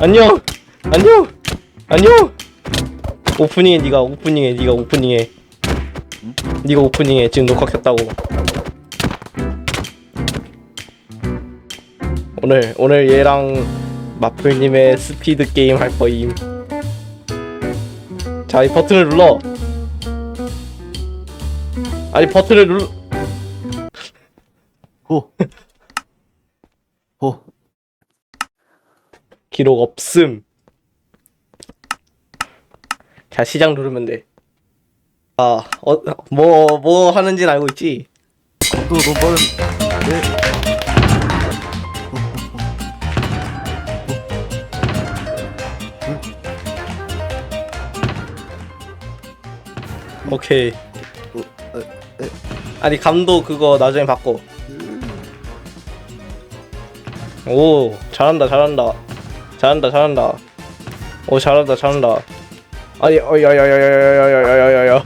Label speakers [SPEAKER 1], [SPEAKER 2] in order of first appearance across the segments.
[SPEAKER 1] 안녕. 안녕. 안녕. 오프닝해 네가 오프닝해 네가 오프닝해 네가 오프닝해 지금 녹화 켰다고. 오늘 오늘 얘랑 마플님의 스피드 게임 할 거임. 자 이 버튼을 눌러. 아니 버튼을 눌러.
[SPEAKER 2] 호.
[SPEAKER 1] 기록 없음. 자, 시작 누르면 돼. 아, 어, 뭐, 뭐 하는지는 알고 있지?
[SPEAKER 2] 또 너무 빠른. 네.
[SPEAKER 1] 오케이.
[SPEAKER 2] 어, 에, 에.
[SPEAKER 1] 아니, 감도 그거 나중에 바꿔. 오, 잘한다, 잘한다. 잘한다, 잘한다. 오, 잘한다, 잘한다. 아니, 어, 야, 야, 야, 야, 야, 야, 야, 야, 야, 야.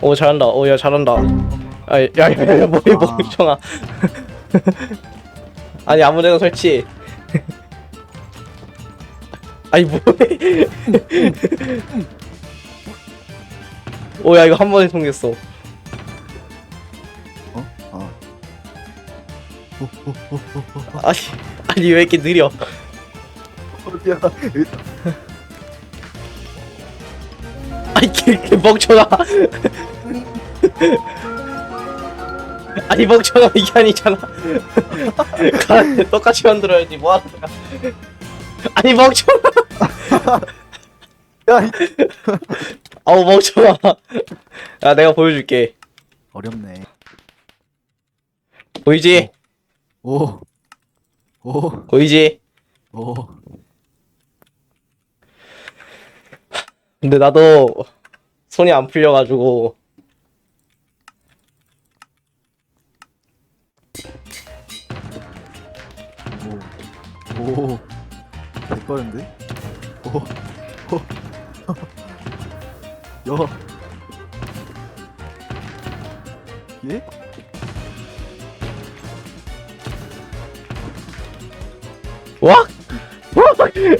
[SPEAKER 1] 오, 잘한다. 오, 야, 잘한다. 아, 야, 야, 야, 야, 뭐해,
[SPEAKER 2] 아.
[SPEAKER 1] 멍청아. 아니, 아무데나 설치. 아니, 뭐해. 오, 야, 이거 한 번에 통했어.
[SPEAKER 2] 어? 아.
[SPEAKER 1] 아니, 아니, 왜 이렇게 느려.
[SPEAKER 2] 어디야?
[SPEAKER 1] 아니 개, 개 멍청아 아니 멍청아 이게 아니잖아 가는데 똑같이 만들어야지 뭐 하는 거야 아니 멍청아
[SPEAKER 2] 야, 이...
[SPEAKER 1] 아우 멍청아 야 내가 보여줄게
[SPEAKER 2] 어렵네.
[SPEAKER 1] 보이지?
[SPEAKER 2] 오. 오.
[SPEAKER 1] 보이지?
[SPEAKER 2] 오.
[SPEAKER 1] 근데 나도 손이 안 풀려가지고
[SPEAKER 2] 오. 오. 개빠른데? 오. 오. 야. 예?
[SPEAKER 1] 와? 와?
[SPEAKER 2] 맞아. 개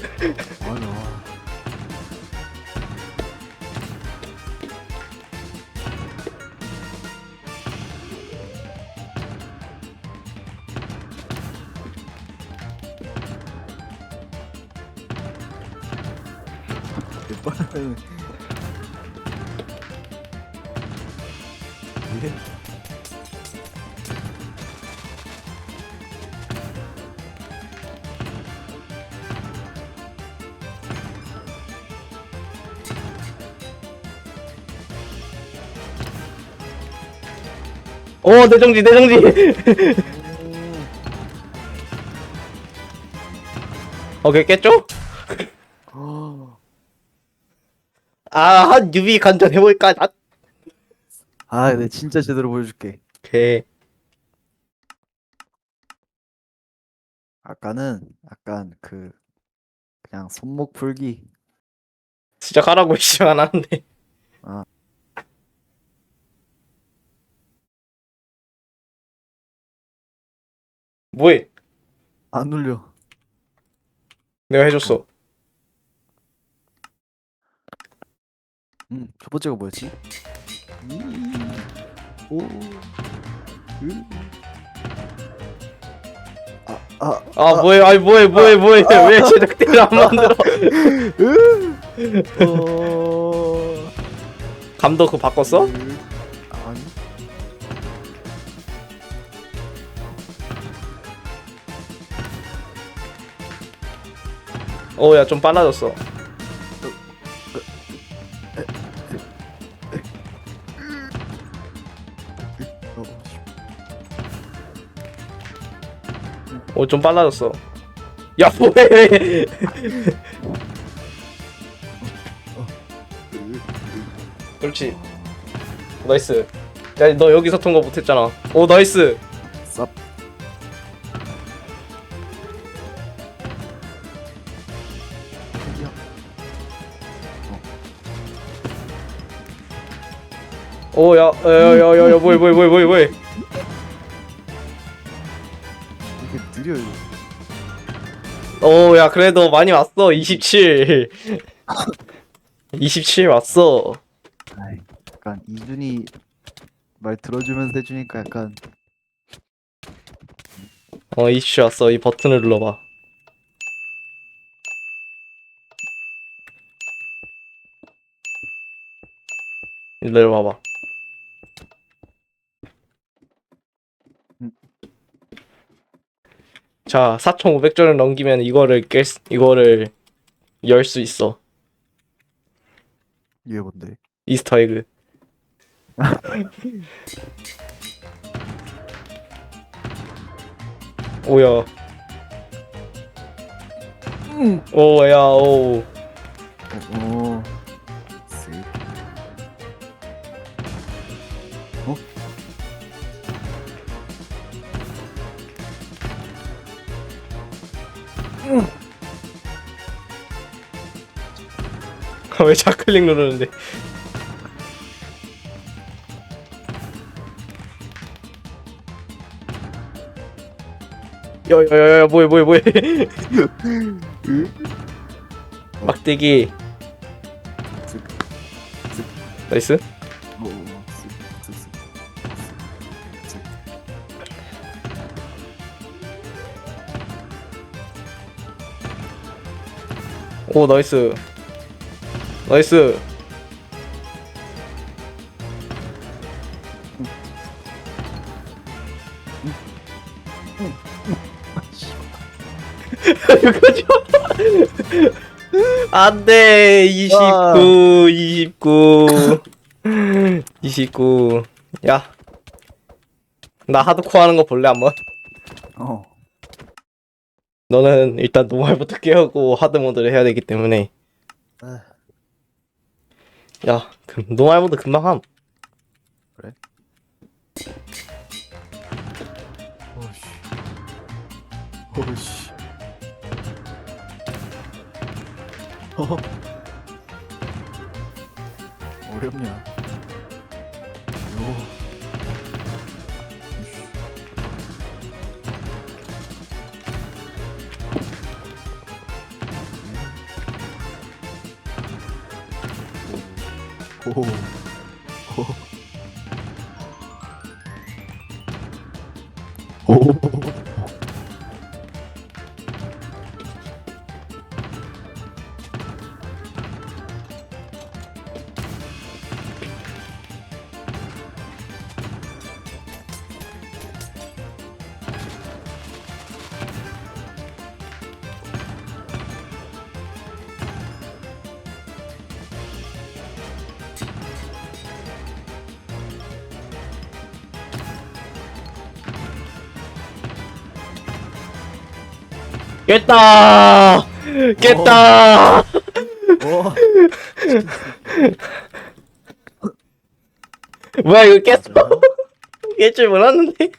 [SPEAKER 1] 오 내정지 내정지 오케이 깼죠?
[SPEAKER 2] 오.
[SPEAKER 1] 아 유비 간전 해볼까? 아,
[SPEAKER 2] 아, 내 진짜 제대로 보여줄게.
[SPEAKER 1] 오케이
[SPEAKER 2] 아까는 약간 그 그냥 손목 풀기.
[SPEAKER 1] 시작하라고 시작 안 하는데
[SPEAKER 2] 아.
[SPEAKER 1] 뭐해?
[SPEAKER 2] 안 눌려.
[SPEAKER 1] 내가 해줬어
[SPEAKER 2] 음, 첫 번째가 뭐였지? 음, 오, 으. 아, 아,
[SPEAKER 1] 아 뭐해 아니 뭐해 뭐해 뭐해 왜 제작대를 안 만들어
[SPEAKER 2] 어,
[SPEAKER 1] 감독 그거 바꿨어?
[SPEAKER 2] 으.
[SPEAKER 1] 어야 좀 빨라졌어.
[SPEAKER 2] 어,
[SPEAKER 1] 어좀 빨라졌어. 야 뭐해?
[SPEAKER 2] 으.
[SPEAKER 1] 그렇지. 나이스. 야너 여기서 통과 못했잖아. 오 나이스.
[SPEAKER 2] 쌉.
[SPEAKER 1] 오 야 야 야 야 야 뭐해 뭐해 뭐해 뭐해 뭐해
[SPEAKER 2] 이게 느려 이거.
[SPEAKER 1] 오, 야, 그래도 많이 왔어. 27. 27 왔어.
[SPEAKER 2] 아이, 약간 이준이 말 들어주면서 해주니까 약간
[SPEAKER 1] 어, 27 왔어. 이 버튼을 눌러봐. 내려봐봐. 자, 4,500점을 넘기면 이거를 깰, 수- 이거를 열 수 있어.
[SPEAKER 2] 이게 뭔데?
[SPEAKER 1] 이스터 에그. 오야. 오야, 오.
[SPEAKER 2] 오, 쓱.
[SPEAKER 1] 왜 좌클릭 누르는데? 야야야야 뭐해 뭐해 뭐해 막대기
[SPEAKER 2] 쓱.
[SPEAKER 1] 나이스.
[SPEAKER 2] 오
[SPEAKER 1] 나이스 나이스. 여기까지 안돼. 29 29 29 야. 나 하드코어 하는 거 볼래 한번?
[SPEAKER 2] 어,
[SPEAKER 1] 너는 일단 노말부터 깨우고 하드 모드를 해야 되기 때문에.
[SPEAKER 2] 아,
[SPEAKER 1] 야 그, 노말 모드 금방 함
[SPEAKER 2] 오씨, 오씨. 어. 어렵냐? 오.
[SPEAKER 1] 깼다 깼다
[SPEAKER 2] 오.
[SPEAKER 1] 뭐야 이거 깼어 깰줄 몰랐는데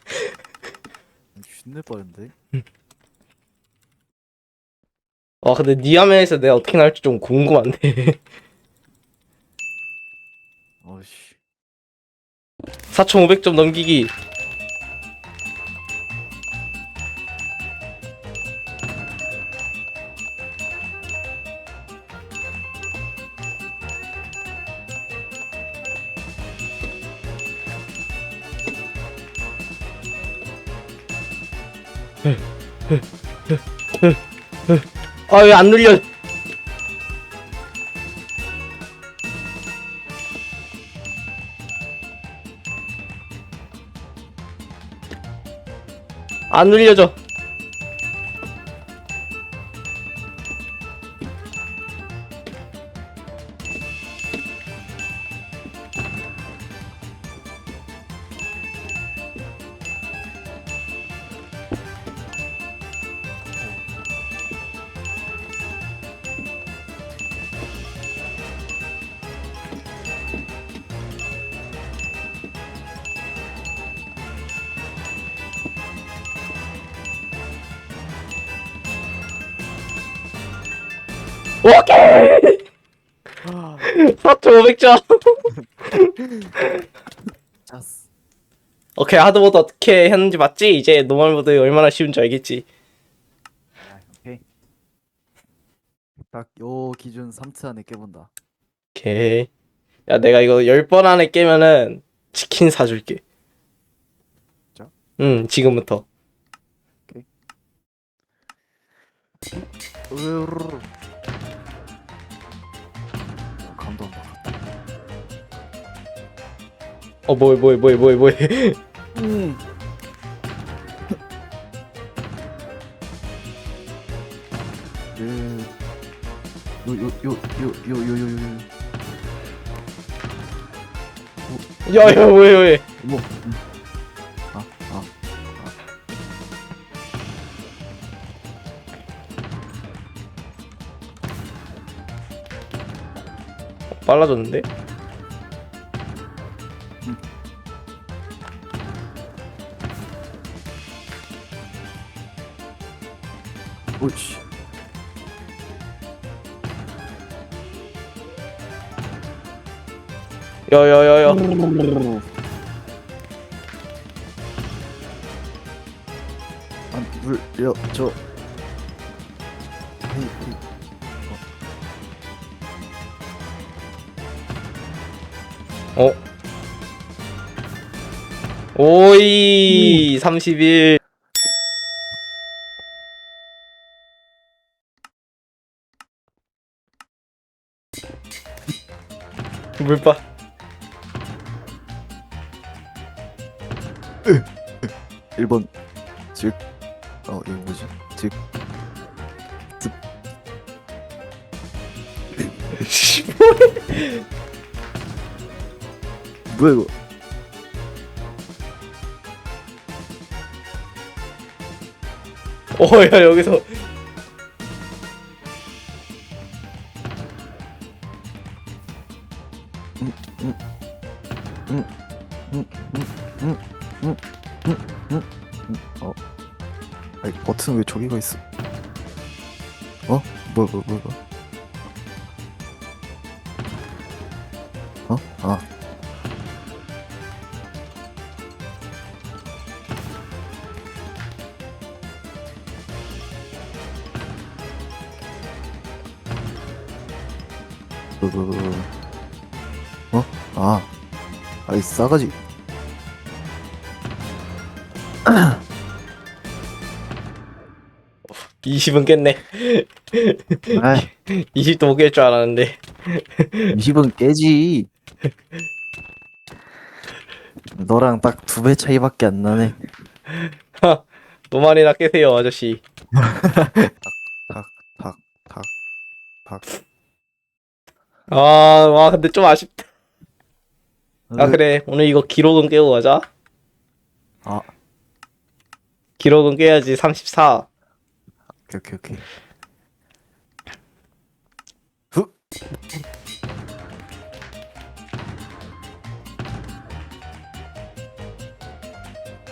[SPEAKER 2] 쉽네 빠른데.
[SPEAKER 1] 와 근데 니 화면에서 내가 어떻게 나올지 좀 궁금한데
[SPEAKER 2] 어씨.
[SPEAKER 1] 4500점 넘기기 아 왜 안 눌려? 안 눌려져 오케이 4,500점
[SPEAKER 2] 짰어.
[SPEAKER 1] 오케이 하드보드 어떻게 했는지 맞지? 이제 노멀 모드 얼마나 쉬운지 알겠지
[SPEAKER 2] 아, 오케이. 딱 요 기준 3트 안에 깨본다.
[SPEAKER 1] 오케이. 야, 내가 이거 10번 안에 깨면은 치킨 사줄게.
[SPEAKER 2] 진짜?
[SPEAKER 1] 응, 지금부터.
[SPEAKER 2] 으르르르.
[SPEAKER 1] 어, 뭐해, 뭐해, 뭐해, 뭐해, 뭐해.
[SPEAKER 2] 음. 요요요요요요요요
[SPEAKER 1] 야, 야, 뭐해, 뭐해.
[SPEAKER 2] 뭐? 아, 아,
[SPEAKER 1] 빨라졌는데?
[SPEAKER 2] 오이씨.
[SPEAKER 1] 여여여여
[SPEAKER 2] 안 물려줘.
[SPEAKER 1] 어? 오이, 31. 물빠.
[SPEAKER 2] 1번 즉. 어, 이거 뭐지? 즉. 뭐야 이거?
[SPEAKER 1] 어, 야, 여기서.
[SPEAKER 2] 어. 아니 버튼 왜 저기가 있어? 어? 뭐야 뭐야 뭐야? 뭐야? 뭐야. 어? 아. 아이 싸가지.
[SPEAKER 1] 20은 깼네.
[SPEAKER 2] 아,
[SPEAKER 1] 20도 못 깰 줄 알았는데.
[SPEAKER 2] 20은 깨지. 너랑 딱 두 배 차이밖에 안 나네.
[SPEAKER 1] 노말이나 깨세요, 아저씨.
[SPEAKER 2] 탁, 탁, 탁, 탁.
[SPEAKER 1] 아, 와, 근데 좀 아쉽다. 아,
[SPEAKER 2] 으,
[SPEAKER 1] 그래. 오늘 이거 기록은 깨고 가자.
[SPEAKER 2] 아,
[SPEAKER 1] 기록은 깨야지. 34.
[SPEAKER 2] 오케이, 오케이, 오케이. 후.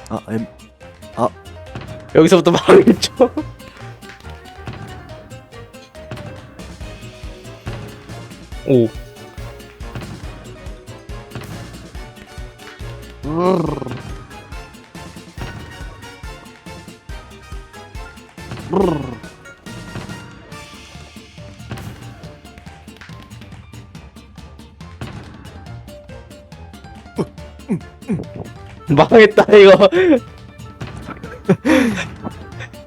[SPEAKER 2] 아, M.
[SPEAKER 1] 여기서부터 망했죠. 오. 망했다 이거.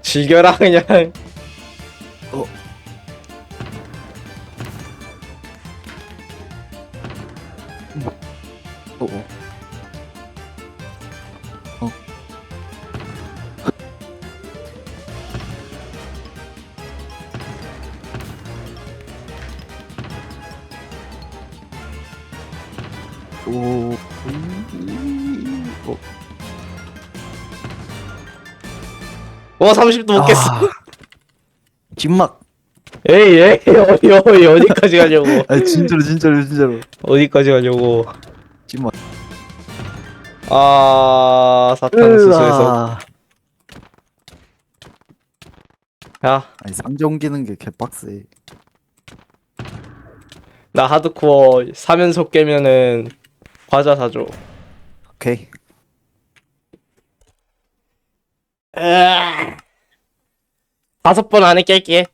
[SPEAKER 1] 즐겨라 그냥.
[SPEAKER 2] 어,
[SPEAKER 1] 와 30도 못 깼어.
[SPEAKER 2] 아, 김막.
[SPEAKER 1] 에이 에이 어디 어디 어디까지 가려고?
[SPEAKER 2] 아, 진짜로, 진짜로, 진짜로.
[SPEAKER 1] 어디까지 가려고?
[SPEAKER 2] 김막.
[SPEAKER 1] 아 사탕수수에서
[SPEAKER 2] 으아.
[SPEAKER 1] 야나
[SPEAKER 2] 아니 상점 옮기는 게 개빡세.
[SPEAKER 1] 하드코어 3연속 깨면은 과자 사줘.
[SPEAKER 2] 오케이.
[SPEAKER 1] 으아. 다섯 번 안에 깰게.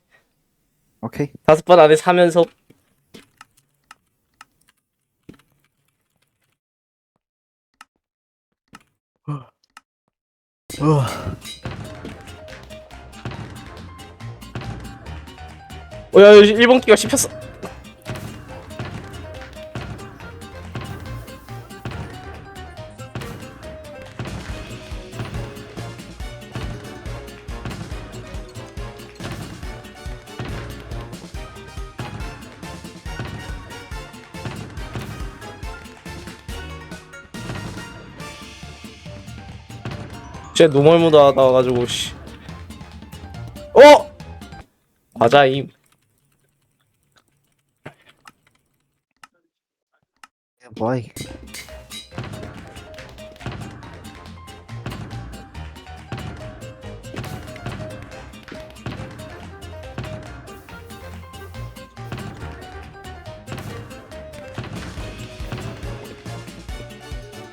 [SPEAKER 2] 오케이.
[SPEAKER 1] 다섯 번 안에 사면서
[SPEAKER 2] 우와.
[SPEAKER 1] 어야 1번 끼가 씹혔어 쟤 노멀무드 하다 와가지고 씨 어! 과자임
[SPEAKER 2] 와이.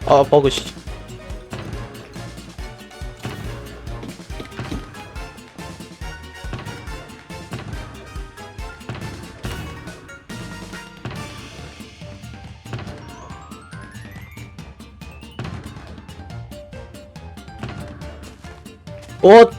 [SPEAKER 1] 아 버그 씨 어?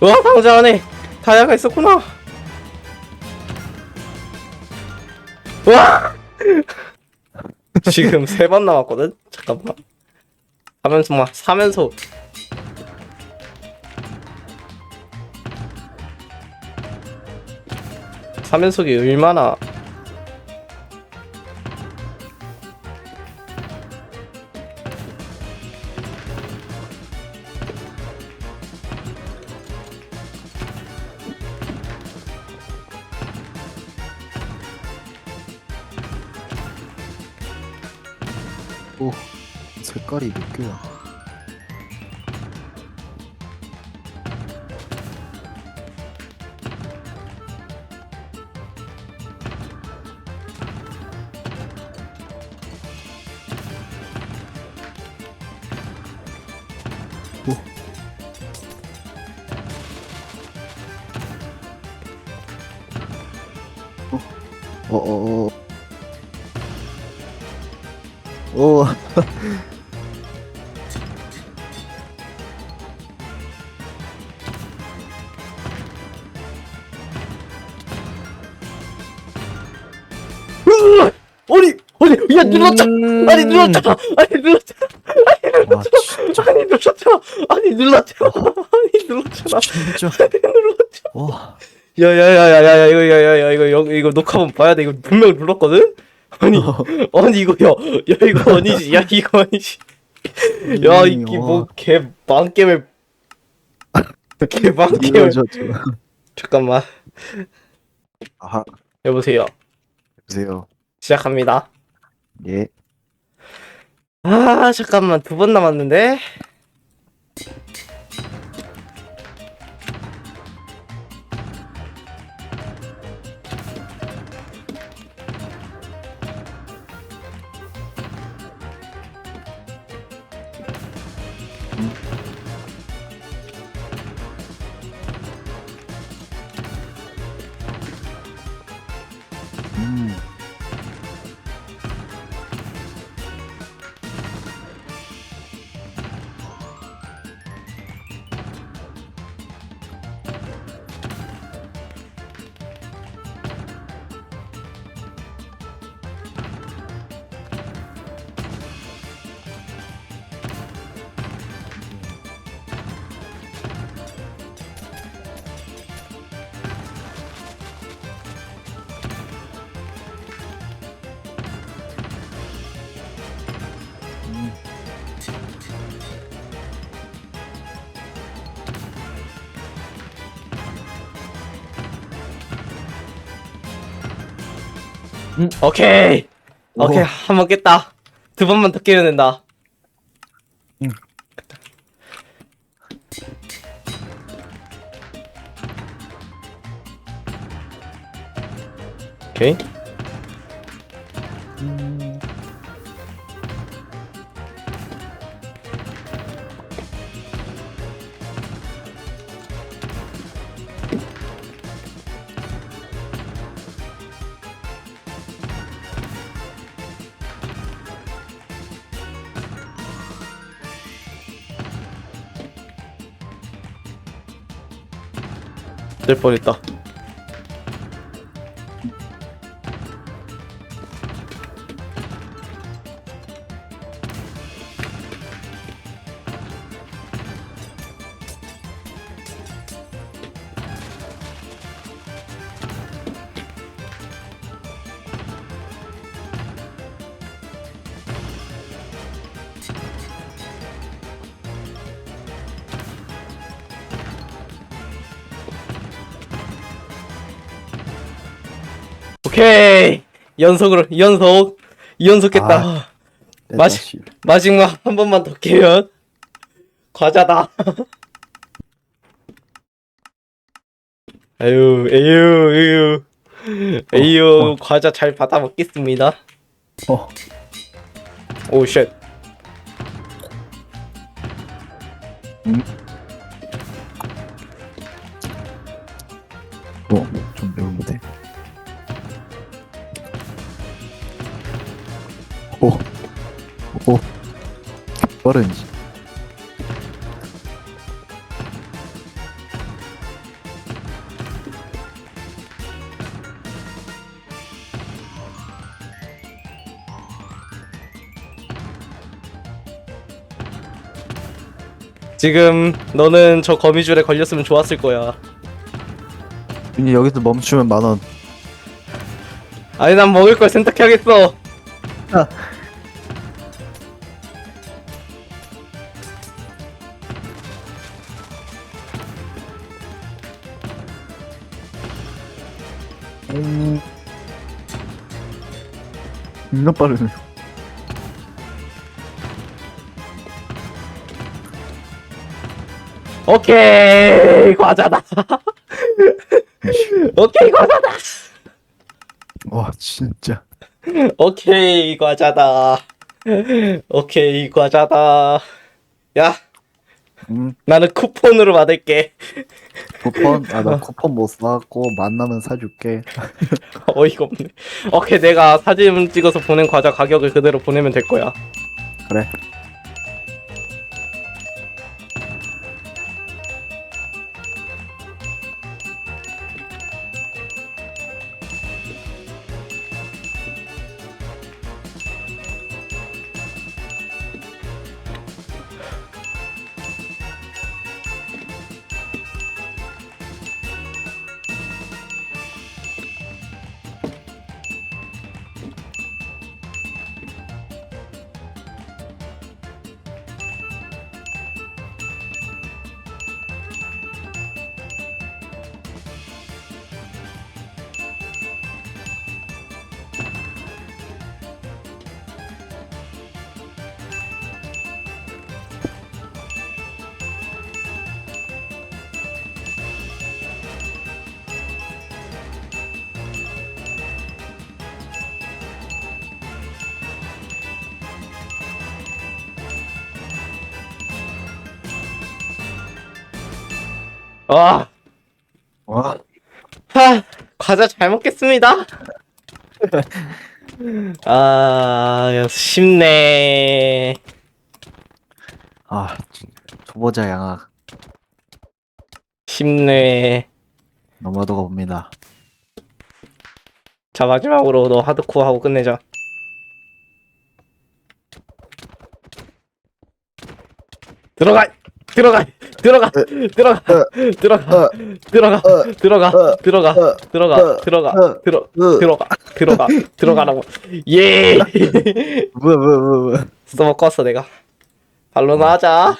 [SPEAKER 1] 와 상자 안에 다이아가 있었구나 지금 세 번 남았거든? 잠깐만. 사면서 막 사면서. 사면속이 얼마나
[SPEAKER 2] 어, 어, 어, 어. 오.
[SPEAKER 1] 아니 아니 야 눌렀잖아 아니 눌렀잖아 아니 눌렀잖아
[SPEAKER 2] 와, 진짜,
[SPEAKER 1] 아니 눌렀잖아 아니 눌렀잖아 아니 눌렀잖아
[SPEAKER 2] 진짜.
[SPEAKER 1] 아니 눌렀잖아
[SPEAKER 2] 와.
[SPEAKER 1] 야야야야야 이거 야야야 이거 이거 이거 녹화본 봐야 돼. 이거 분명 눌렀거든? 아니 아니 이거 야야 이거 아니지. 야 이거 아니지. 야 이게 뭐개 망겜을 개
[SPEAKER 2] 저.
[SPEAKER 1] 잠깐만.
[SPEAKER 2] 아하,
[SPEAKER 1] 여보세요.
[SPEAKER 2] 보세요.
[SPEAKER 1] 시작합니다.
[SPEAKER 2] 예.
[SPEAKER 1] 아 잠깐만. 두 번 남았는데 오케이. 오케이. 한 번 깼다. 두 번만 더 깨면 된다.
[SPEAKER 2] 응.
[SPEAKER 1] 오케이 될 뻔했다 오케이 연속으로 연속 연속 깼다
[SPEAKER 2] 아. 씨.
[SPEAKER 1] 마지막 한 번만 더 깨면 과자다. 아유, 에휴, 에휴, 에휴,
[SPEAKER 2] 어.
[SPEAKER 1] 과자 잘 받아 먹겠습니다.
[SPEAKER 2] 어.
[SPEAKER 1] 오, 쉣.
[SPEAKER 2] 어, 좀 매운데. 오, 오, 빠른지.
[SPEAKER 1] 지금 너는 저 거미줄에 걸렸으면 좋았을 거야.
[SPEAKER 2] 이제 여기서 멈추면 만 원.
[SPEAKER 1] 아니, 난 먹을 걸 선택해야겠어.
[SPEAKER 2] 존나 빠르네.
[SPEAKER 1] 오케이, 과자다. 오케이, 과자다.
[SPEAKER 2] 와, 진짜.
[SPEAKER 1] 오케이, 과자다. 오케이, 과자다. 야,
[SPEAKER 2] 음,
[SPEAKER 1] 나는 쿠폰으로 받을게.
[SPEAKER 2] 쿠폰? 아, 나 쿠폰 못 사갖고 만나면 사줄게.
[SPEAKER 1] 어이가 없네. 오케이, 내가 사진 찍어서 보낸 과자 가격을 그대로 보내면 될 거야.
[SPEAKER 2] 그래.
[SPEAKER 1] 와,
[SPEAKER 2] 와,
[SPEAKER 1] 하, 과자 잘 먹겠습니다. 아, 쉽네.
[SPEAKER 2] 아, 초보자 양악.
[SPEAKER 1] 쉽네.
[SPEAKER 2] 너마도가 옵니다.
[SPEAKER 1] 자, 마지막으로 너 하드코어 하고 끝내자. 들어가! 들어가! 들어가! 들어가! 들어가! 들어가! 들어가! 들어가! 들어가! 들어가! 들어 들어가! 들어가! 들어가라고. 예!
[SPEAKER 2] 뭐야, 뭐야, 뭐야,
[SPEAKER 1] 왔어 내가. 발로나 하자.